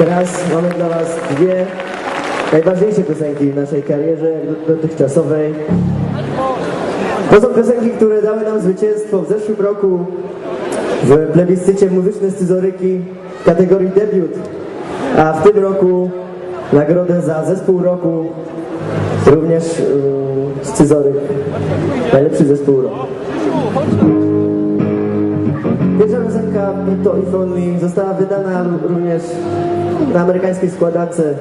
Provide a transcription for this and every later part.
Teraz mamy dla Was dwie najważniejsze piosenki w naszej karierze dotychczasowej. To są piosenki, które dały nam zwycięstwo w zeszłym roku w plebiscycie muzyczne scyzoryki w kategorii debiut, a w tym roku nagrodę za zespół roku również yy, scyzoryk, najlepszy zespół roku piosenka Be To Only została wydana również na amerykańskiej składance.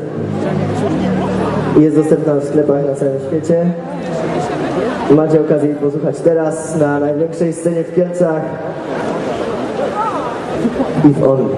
Jest dostępna w sklepach na całym świecie. Macie okazję jej posłuchać teraz na największej scenie w Kielcach. If Only.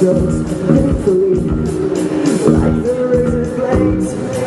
Just painfully like there is a place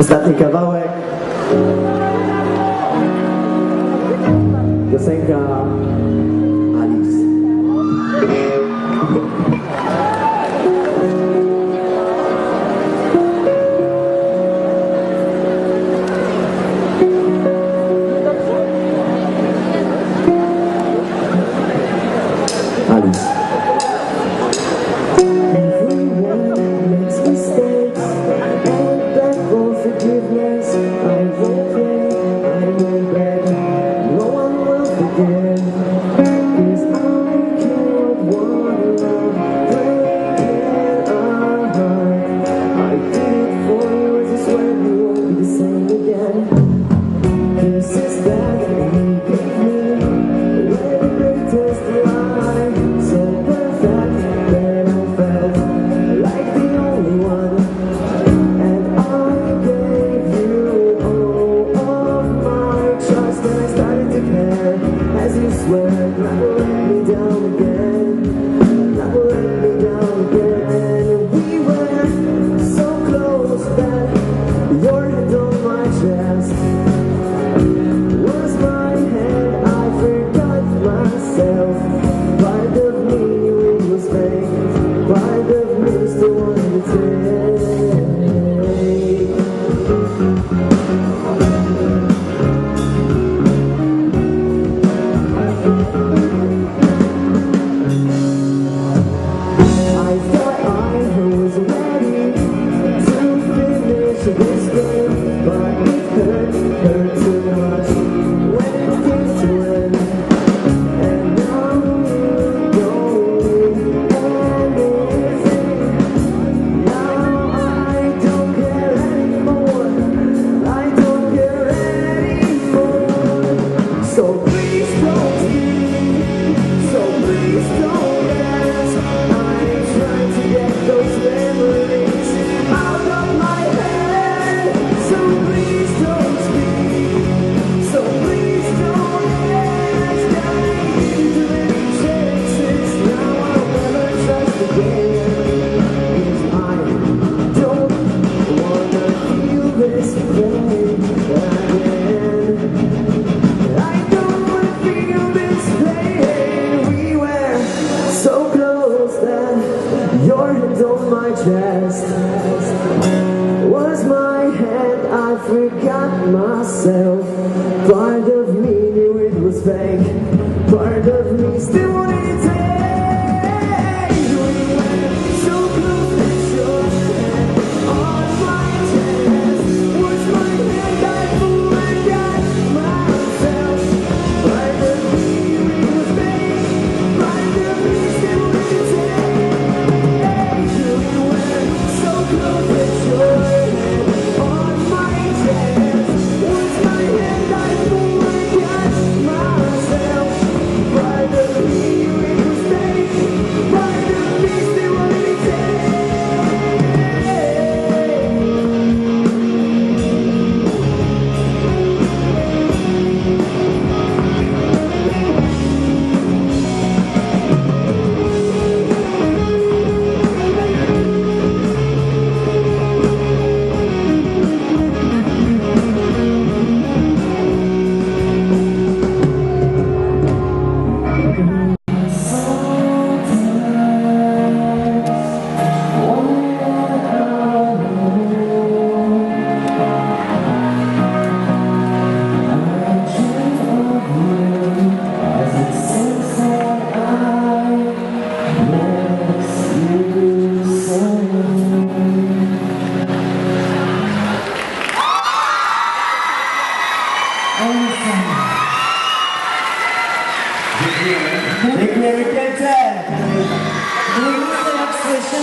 Ostatni kawałek. Piosenka was my head, I forgot myself. Part of me knew it was fake. Part of me still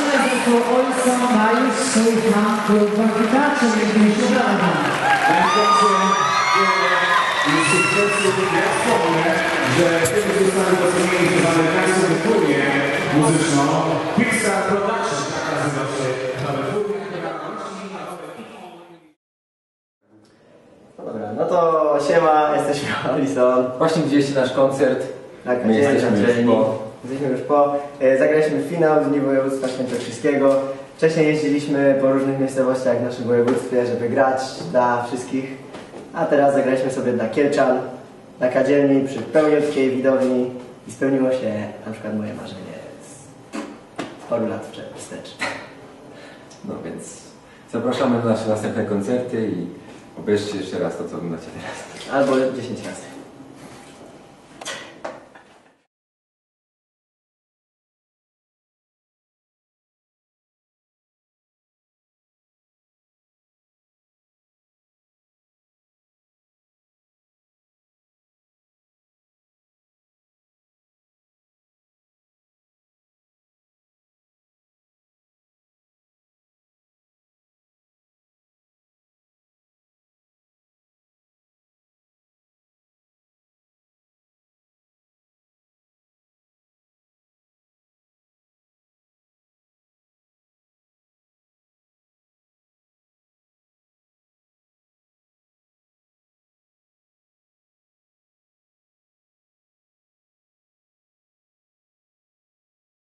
zespół Ojca ma już swój fan klub kwalifikacji, brawa. i sukcesu ja wspomnę, że kiedy zostali docenieni przez amerykańską wytwórnię muzyczną Pixar Production, tak nazywa się nosi Dobra, no to siema, jesteśmy Olison. Właśnie widzieliście nasz koncert. Tak, My jesteśmy już po. Jesteśmy już po. E, Zagraliśmy finał Dni Województwa Świętokrzyskiego. Wcześniej jeździliśmy po różnych miejscowościach w naszym województwie, żeby grać dla wszystkich. A teraz zagraliśmy sobie dla Kielczan, na kadzielni, przy pełniutkiej widowni i spełniło się na przykład moje marzenie z, paru lat wstecz. No więc zapraszamy na nasze następne koncerty i obejrzcie jeszcze raz to, co oglądacie teraz. Albo 10 razy.